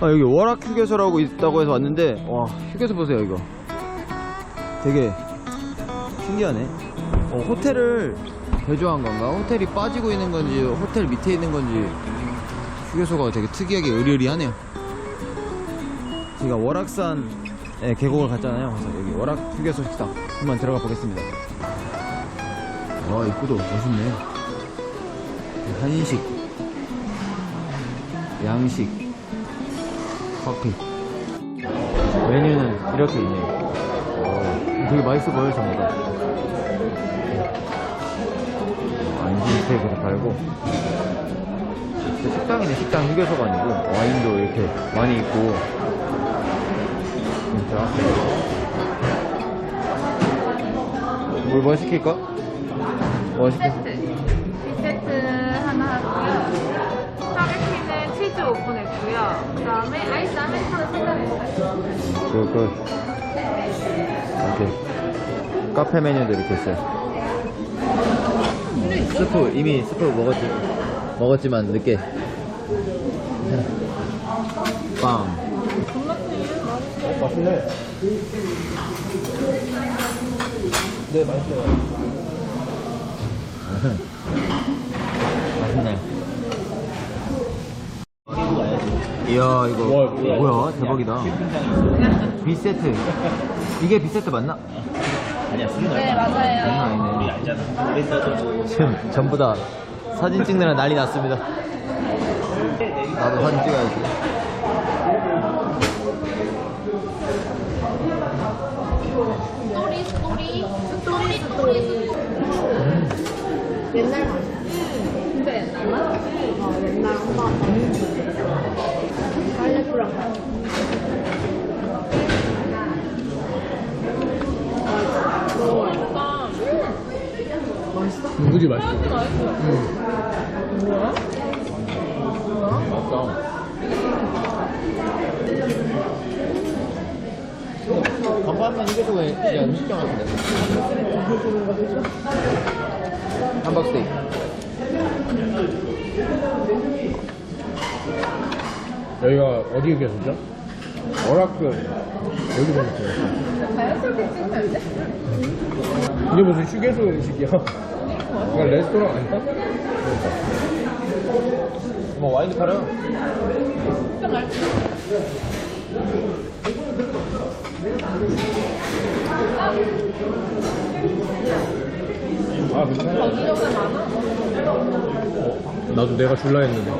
아 여기 월학 휴게소라고 있다고 해서 왔는데 와 휴게소 보세요 이거. 되게 신기하네. 어, 호텔을 개조한 건가? 호텔이 빠지고 있는 건지 호텔 밑에 있는 건지. 휴게소가 되게 특이하게 의리의리하네요. 제가 월악산에 계곡을 갔잖아요 그래서 여기 월악 휴게소 식당 한번 들어가 보겠습니다. 와 입구도 멋있네. 한식 양식 커피 메뉴는 이렇게 있네요 어, 되게 맛있어 보여요 전부 다 안심 팔고 진짜 식당이네 식당 휴게소가 아니고 와인도 이렇게 많이 있고 진짜 뭘뭐 시킬까? 뭐 시킬까? 세트. 세트 하나 하고요. 치즈 오픈했고요. 그 다음에 아이스 아메리카노 생각했어요. 그, 그, 이렇게, 카페 메뉴도 이렇게 있어요. 스프, 이미 스프 먹었지, 먹었지만 늦게. 빵. 어, 맛있네. 네, 맛있어요. 맛있네. 이야, 이거, 뭐야, 대박이다. B세트. 이게 B세트 맞나? 네, 맞아요. 장난 아니네. 지금 전부 다 사진 찍느라 난리 났습니다. 나도 사진 찍어야지. 스토리, 스토리. 스토리, 스토리. 옛날 맛. 진짜 옛날 맛? 어, 옛날 엄마 아빠. 갈래프랑 맛. 은근히 맛있어. 간판만 휴게소가 이제 음식점 같은데. 함박스테이크. 여기가 어디 휴게소죠? 어락교 여기 보셨어요? 자연스럽게 찍으면? 이게 무슨 휴게소 음식이야? 그냥 레스토랑 아니야? 뭐 와인도 팔아요? 아 괜찮아. 어, 나도 내가 줄라 했는데.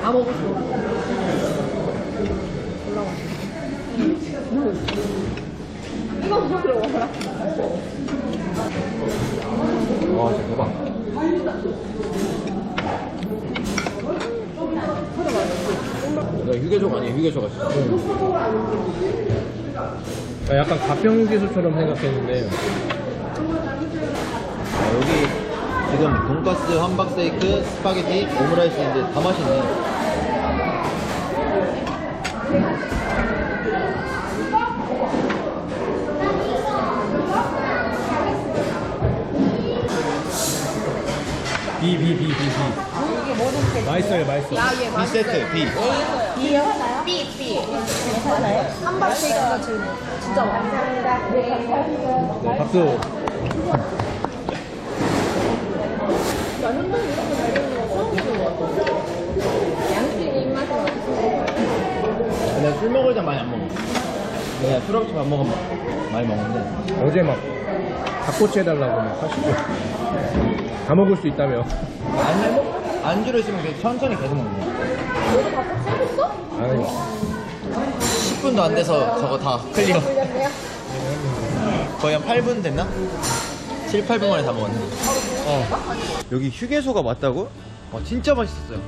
다 먹었어. 이거 먹으러 와라. 와, 진짜 대박. 나 휴게소가 아니야, 휴게소가 진짜. 아, 약간 가평 휴게소처럼 생각했는데 아, 여기 지금 돈가스, 함박스테이크, 스파게티, 오므라이스인데 다 맛있네. B B B B B. 맛있어요, 맛있어. B 세트, B. 삐, 삐. 한박스테이크가 제일 진짜 맛있어. 네, 박수. 양식이 입맛이 맛있어. 내가 술 먹을 때 많이 안 먹어. 그냥 술 없이 밥 먹으면 많이 먹는데. 어제 막 닭꼬치 해달라고 막 하시고 다 먹을 수 있다며. 안 먹, 안주로 있으면 그냥 천천히 계속 먹는 거야. 너도 밥솥 해줬어? 아니 10분도 안 돼서 저거 다 클리어. 거의 한 8분 됐나? 7, 8분 만에 다 먹었네. 어. 여기 휴게소가 맞다고? 와, 진짜 맛있었어요.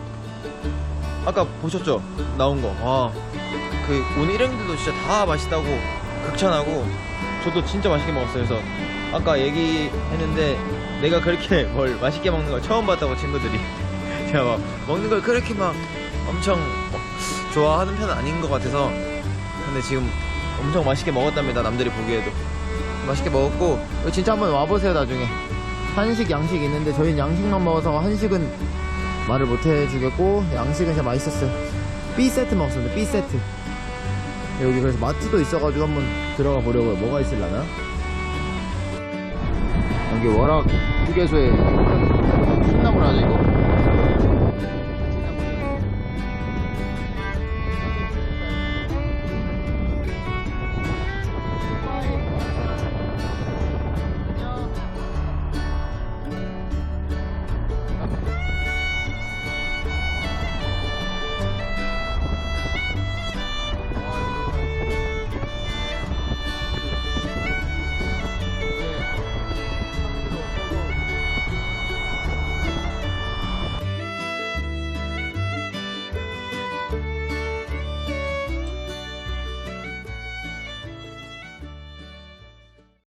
아까 보셨죠? 나온 거. 와. 그, 오늘 일행들도 진짜 다 맛있다고 극찬하고, 저도 진짜 맛있게 먹었어요. 그래서, 아까 얘기했는데, 내가 그렇게 뭘 맛있게 먹는 걸 처음 봤다고 친구들이. 제가 막, 먹는 걸 그렇게 막 엄청 막 좋아하는 편은 아닌 것 같아서, 근데 지금 엄청 맛있게 먹었답니다 남들이 보기에도 맛있게 먹었고 진짜 한번 와보세요 나중에 한식 양식 있는데 저희는 양식만 먹어서 한식은 말을 못 해주겠고 양식은 진짜 맛있었어요 B 세트 먹었었는데 B 세트. 여기 그래서 마트도 있어가지고 한번 들어가 보려고요. 뭐가 있을라나? 여기 워낙 휴게소에 콩나물 하죠 이거?